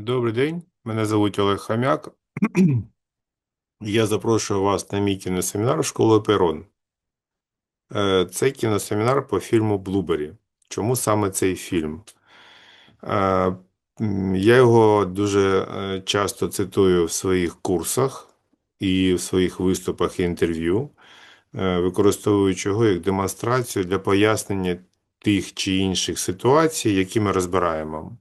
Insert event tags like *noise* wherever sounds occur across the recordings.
Добрий день, мене звуть Олег Хам'як. *clears throat* Я запрошую вас на мій кіносемінар школи Перон. Е, Це кіносемінар по фільму Блубері. Чому саме цей фільм? Е, Я його дуже е, часто цитую в своїх курсах і в своїх виступах і інтерв'ю, використовуючи його як демонстрацію для пояснення тих чи інших ситуацій, які ми розбираємо.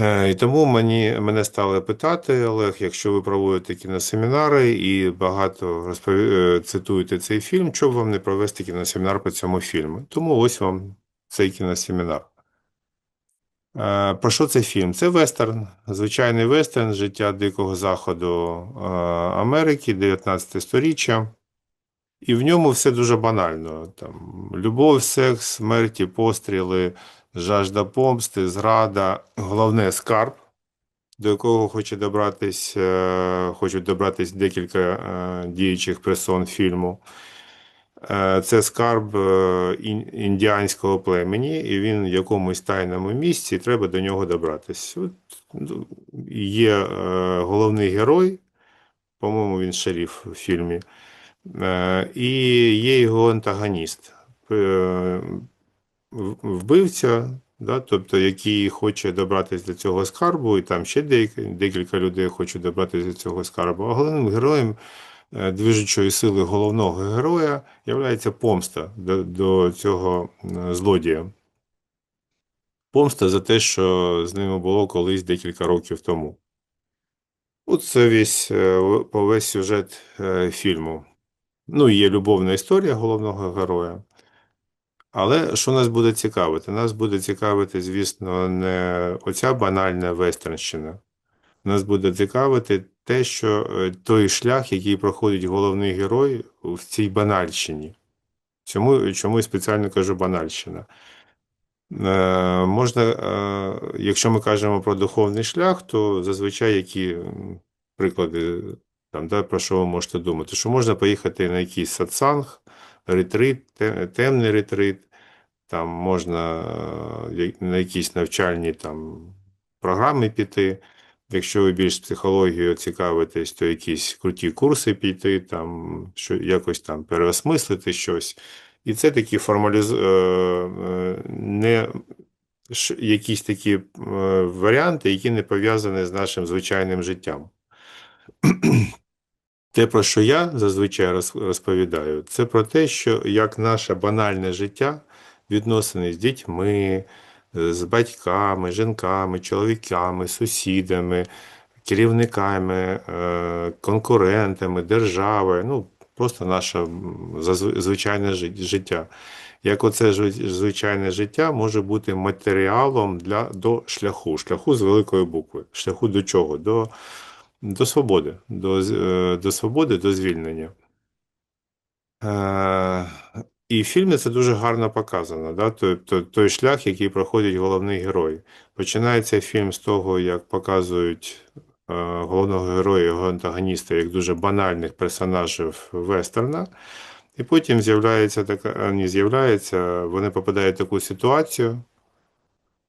Е, І тому мені, мене стали питати, Олег, якщо ви проводите кіносемінари і багато розпові... е, цитуєте цей фільм, чому вам не провести кіносемінар по цьому фільму? Тому ось вам цей кіносемінар. Е, Про що цей фільм? Це вестерн, звичайний вестерн життя Дикого Заходу Америки, 19 сторіччя. І в ньому все дуже банально. Там любов, секс, смерті, постріли, жажда помсти, зрада, головне скарб, до якого хоче добратись, е, хочуть добратись декілька е, діючих персон фільму. Е, Це скарб ін- індіанського племені, і він в якомусь тайному місці, і треба до нього добратись. От, ну, є головний герой, по-моєму, він шеріф в фільмі. І є його антагоніст, вбивця, да, тобто, який хоче добратися до цього скарбу, і там ще декілька людей хочуть добратися до цього скарбу. А головним героєм е, движучої сили головного героя є помста до, до цього злодія. Помста за те, що з ними було колись декілька років тому. От це весь, е, весь сюжет е, фільму. Ну, є любовна історія головного героя. Але що нас буде цікавити? Нас буде цікавити, звісно, не оця банальна вестернщина. Нас буде цікавити те, що е, той шлях, який проходить головний герой в цій банальщині. Чому, чому я спеціально кажу банальщина? Е, можна, е, якщо ми кажемо про духовний шлях, то зазвичай які приклади, там, да, про що ви можете думати? Що можна поїхати на якийсь сатсанг, ретрит, темний ретрит, там можна е, на якісь навчальні там, програми піти. Якщо ви більш психологією цікавитесь, то якісь круті курси піти, там, що, якось там переосмислити щось. І це такі формаліз... е, е, не якісь такі варіанти, які не пов'язані з нашим звичайним життям. Те, про що я зазвичай розповідаю, це про те, що як наше банальне життя, відносини з дітьми, з батьками, жінками, чоловіками, сусідами, керівниками, е, конкурентами, державою, ну, просто наше звичайне життя. Як оце звичайне життя може бути матеріалом для, до шляху, шляху з великої букви. Шляху до чого? До до свободи, до, е, до свободи, до звільнення. Е, І в фільмі це дуже гарно показано. Да? Той, той, той шлях, який проходить головний герой. Починається фільм з того, як показують е, головного героя, його антагоніста, як дуже банальних персонажів вестерна. І потім з'являється така, не з'являється, вони попадають в таку ситуацію,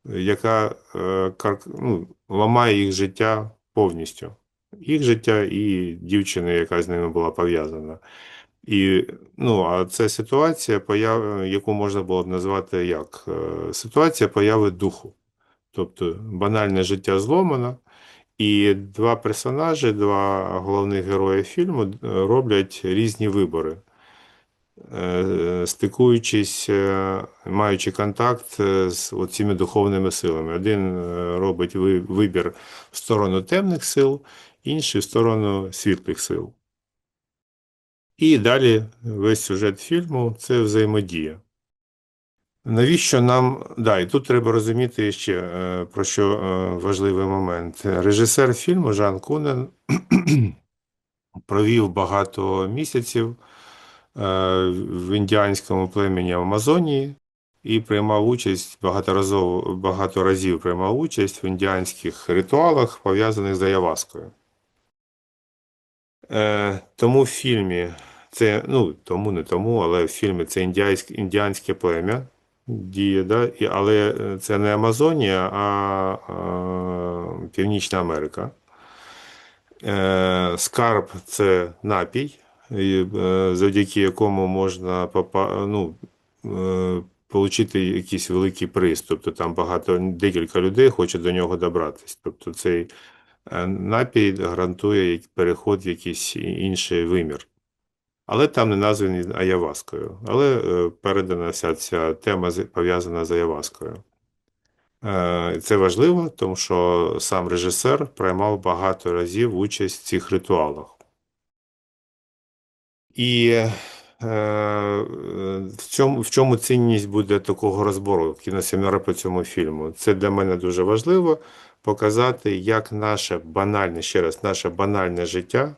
яка е, кар- ну, ламає їх життя повністю. Їх життя і дівчини, яка з ними була пов'язана. І, ну, а це ситуація, появ... яку можна було б назвати як? Е, Ситуація появи духу. Тобто банальне життя зломано, і два персонажі, два головних герої фільму е, роблять різні вибори е, стикуючись, маючи контакт з цими духовними силами. Один робить вибір в сторону темних сил, інший в сторону світлих сил. І далі весь сюжет фільму це взаємодія. Навіщо нам. Да, і тут треба розуміти ще е, про що е, важливий момент. Режисер фільму Жан Кунен *clears throat* провів багато місяців е, в індіанському племені Амазонії і приймав участь багаторазово, багато разів приймав участь в індіанських ритуалах, пов'язаних з Аяваскою. Е, Тому в фільмі це, ну тому не тому, але в фільмі це індіанське, індіанське плем'я, діє, да? І, але е, це не Амазонія, а, а Північна Америка. Е, Скарб це напій, завдяки якому можна попа, ну, е, якийсь великий приз. Тобто там багато декілька людей хоче до нього добратися. Тобто цей напій гарантує переход в якийсь інший вимір. Але там не названі Аяваскою. Але е, передана вся ця тема пов'язана з Аяваскою. Е, Це важливо, тому що сам режисер приймав багато разів участь в цих ритуалах. І е, в чому, в чому цінність буде такого розбору кіносемінара по цьому фільму? Це для мене дуже важливо показати, як наше банальне, ще раз, наше банальне життя,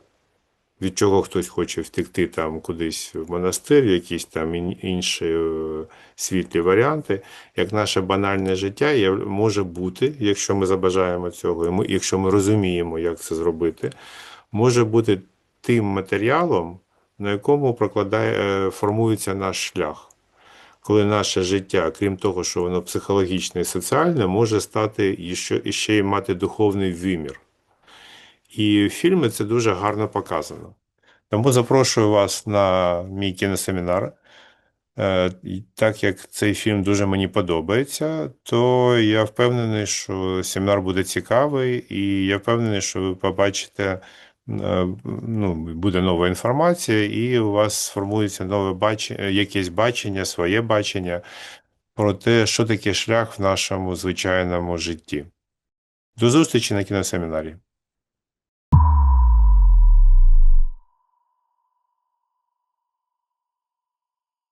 від чого хтось хоче втекти там кудись в монастир, якісь там інші е, світлі варіанти, як наше банальне життя може бути, якщо ми забажаємо цього, якщо ми розуміємо, як це зробити, може бути тим матеріалом, на якому прокладає, е, формується наш шлях. Коли наше життя, крім того, що воно психологічне і соціальне, може стати ще, ще й мати духовний вимір. І в фільмі це дуже гарно показано. Тому запрошую вас на мій кіносемінар. Е, Так як цей фільм дуже мені подобається, то я впевнений, що семінар буде цікавий, і я впевнений, що ви побачите, ну, буде нова інформація, і у вас сформується нове бачення, якесь бачення, своє бачення про те, що таке шлях в нашому звичайному житті. До зустрічі на кіносемінарі.